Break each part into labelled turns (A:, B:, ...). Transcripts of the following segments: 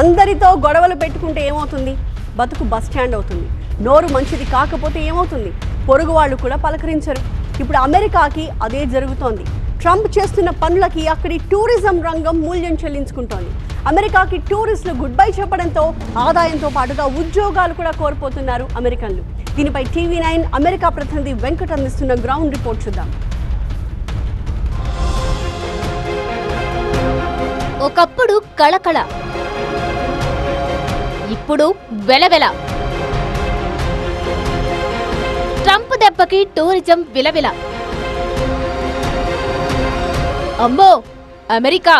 A: అందరితో గొడవలు పెట్టుకుంటే ఏమవుతుంది? బతుకు బస్ స్టాండ్ అవుతుంది. నోరు మంచిది కాకపోతే ఏమవుతుంది? పొరుగు వాళ్ళు కూడా పలకరించరు. ఇప్పుడు అమెరికాకి అదే జరుగుతోంది. ట్రంప్ చేస్తున్న పనులకి అక్కడి టూరిజం రంగం మూల్యం చెల్లించుకుంటోంది. అమెరికాకి టూరిస్టులు గుడ్ బై చెప్పడంతో ఆదాయంతో పాటుగా ఉద్యోగాలు కూడా కోల్పోతున్నారు అమెరికన్లు. దీనిపై టీవీ నైన్ అమెరికా ప్రతినిధి వెంకట్ అందిస్తున్న గ్రౌండ్ రిపోర్ట్ చూద్దాం.
B: ఒకప్పుడు కళకళ ఇప్పుడు వెలవెల. ట్రంప్ దెబ్బకి టూరిజం విలవిల. అమ్మో అమెరికా.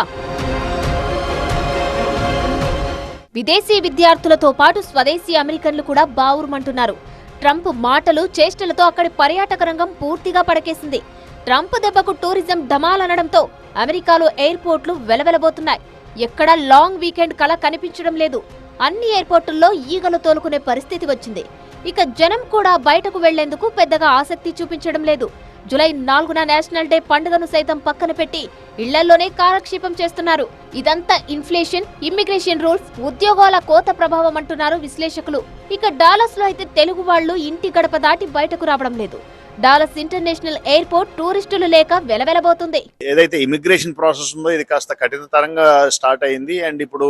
B: విదేశీ విద్యార్థులతో పాటు స్వదేశీ అమెరికన్లు కూడా బావురుమంటున్నారు. ట్రంప్ మాటలు చేష్టలతో అక్కడి పర్యాటక రంగం పూర్తిగా పడకేసింది. ట్రంప్ దెబ్బకు టూరిజం ఢమాలనడంతో అమెరికాలో ఎయిర్పోర్ట్లు వెలవెలబోతున్నాయి. ఎక్కడా లాంగ్ వీకెండ్ కళ కనిపించడం లేదు. అన్ని ఎయిర్పోర్టుల్లో ఈగలు తోలుకునే పరిస్థితి వచ్చింది. ఇక జనం కూడా బయటకు వెళ్ళేందుకు పెద్దగా ఆసక్తి చూపించడం లేదు. జులై నాలుగున నేషనల్ డే పండుగను సైతం పక్కన పెట్టి ఇళ్ళలోనే కాలక్షేపం చేస్తున్నారు. ఇదంతా ఇన్ఫ్లేషన్ ఇమ్మిగ్రేషన్ రూల్స్ ఉద్యోగాల కోత ప్రభావం అంటున్నారు విశ్లేషకులు. ఇక డాలస్లో అయితే తెలుగు వాళ్ళు ఇంటి గడప దాటి బయటకు రావడం లేదు. డాలస్ ఇంటర్నేషనల్ ఎయిర్పోర్ట్ టూరిస్టులు లేక వెలవెలబోతుంది.
C: ఏదైతే ఇమిగ్రేషన్ ప్రాసెస్ ఉందో ఇది కాస్త కఠినతరంగా స్టార్ట్ అయింది. అండ్ ఇప్పుడు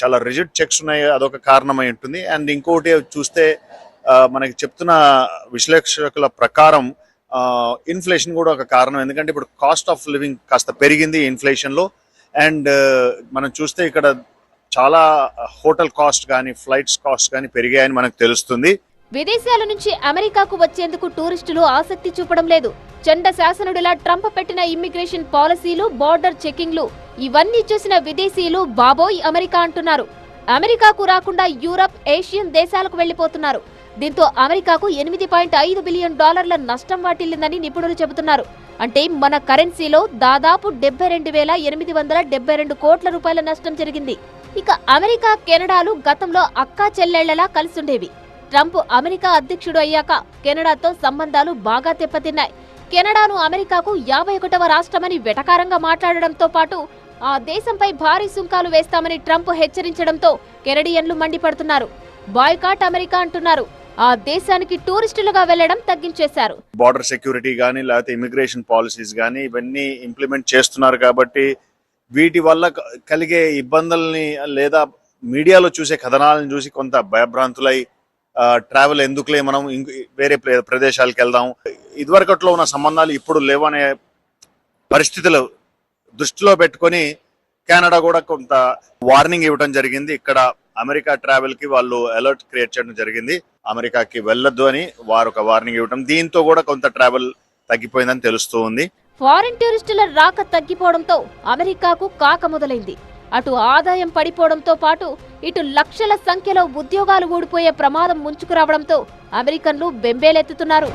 C: చాలా రిజిడ్ చెక్స్ ఉన్నాయి అదొక కారణమై ఉంటుంది. అండ్ ఇంకోటి చూస్తే మనకి చెప్తున్న విశ్లేషకుల ప్రకారం ఇన్ఫ్లేషన్ కూడా ఒక కారణం. ఎందుకంటే ఇప్పుడు కాస్ట్ ఆఫ్ లివింగ్ కాస్త పెరిగింది ఇన్ఫ్లేషన్లో. అండ్ మనం చూస్తే ఇక్కడ చాలా హోటల్ కాస్ట్ కానీ ఫ్లైట్స్ కాస్ట్ కానీ పెరిగాయని మనకు తెలుస్తుంది.
B: విదేశాల నుంచి అమెరికాకు వచ్చేందుకు టూరిస్టులు ఆసక్తి చూపడం లేదు. చండ శాసనుడిలా ట్రంప్ పెట్టిన ఇమ్మిగ్రేషన్ పాలసీలు బార్డర్ చెకింగ్లు ఇవన్నీ చూసిన విదేశీయులు బాబోయ్ అమెరికా అంటున్నారు. అమెరికాకు రాకుండా యూరప్ ఏషియన్ దేశాలకు వెళ్ళిపోతున్నారు దీంతో అమెరికాకు ఎనిమిది పాయింట్ ఐదు బిలియన్ డాలర్ల నష్టం వాటిల్లిందని నిపుణులు చెబుతున్నారు. అంటే మన కరెన్సీలో దాదాపు డెబ్బై రెండు వేల ఎనిమిది వందల డెబ్బై రెండు కోట్ల రూపాయల నష్టం జరిగింది. ఇక అమెరికా కెనడాలు గతంలో అక్కా చెల్లెళ్ళలా కలిసుండేవి. ట్రంప్ అమెరికా అధ్యక్షుడు అయ్యాక కెనడాతో సంబంధాలు బాగా దెబ్బతిన్నాయి. కెనడాను అమెరికాకు యాభై ఒకటవ రాష్ట్రమని వెటకారంగా మాట్లాడడంతో పాటు ఆ దేశంపై భారీ సుంకాలు వేస్తామని ట్రంప్ హెచ్చరించడంతో కెనడియన్లు మండిపడుతున్నారు. బాయ్కాట్ అమెరికా అంటున్నారు. ఆ దేశానికి టూరిస్టులుగా వెళ్ళడం తగ్గించేశారు.
C: బార్డర్ సెక్యూరిటీ కానీ లేకపోతే ఇమిగ్రేషన్ పాలసీస్ కానీ ఇవన్నీ ఇంప్లిమెంట్ చేస్తున్నారు కాబట్టి వీటి వల్ల కలిగే ఇబ్బందుల్ని లేదా మీడియాలో చూసే కథనాలను చూసి కొంత భయభ్రాంతులై ట్రావెల్ ఎందుకులే మనం వేరే ప్రదేశాలకు వెళ్దాం. ఇదివరకట్లో ఉన్న సంబంధాలు ఇప్పుడు లేవనే పరిస్థితులు దృష్టిలో పెట్టుకొని కెనడా కూడా కొంత వార్నింగ్ ఇవ్వడం జరిగింది. ఇక్కడ అమెరికా ట్రావెల్కి వాళ్ళు అలర్ట్ క్రియేట్ చేయడం జరిగింది. అమెరికాకి వెళ్ళొద్దు అని వారు ఒక వార్నింగ్ ఇవ్వడం దీంతో కూడా కొంత ట్రావెల్ తగ్గిపోయిందని తెలుస్తూ ఉంది.
B: ఫారిన్ టూరిస్టుల రాక తగ్గిపోవడంతో అమెరికాకు కాక మొదలైంది. అటు ఆదాయం పడిపోవడంతో పాటు ఇటు లక్షల సంఖ్యలో ఉద్యోగాలు ఊడిపోయే ప్రమాదం ముంచుకురావడంతో అమెరికన్లు బెంబేలెత్తుతున్నారు.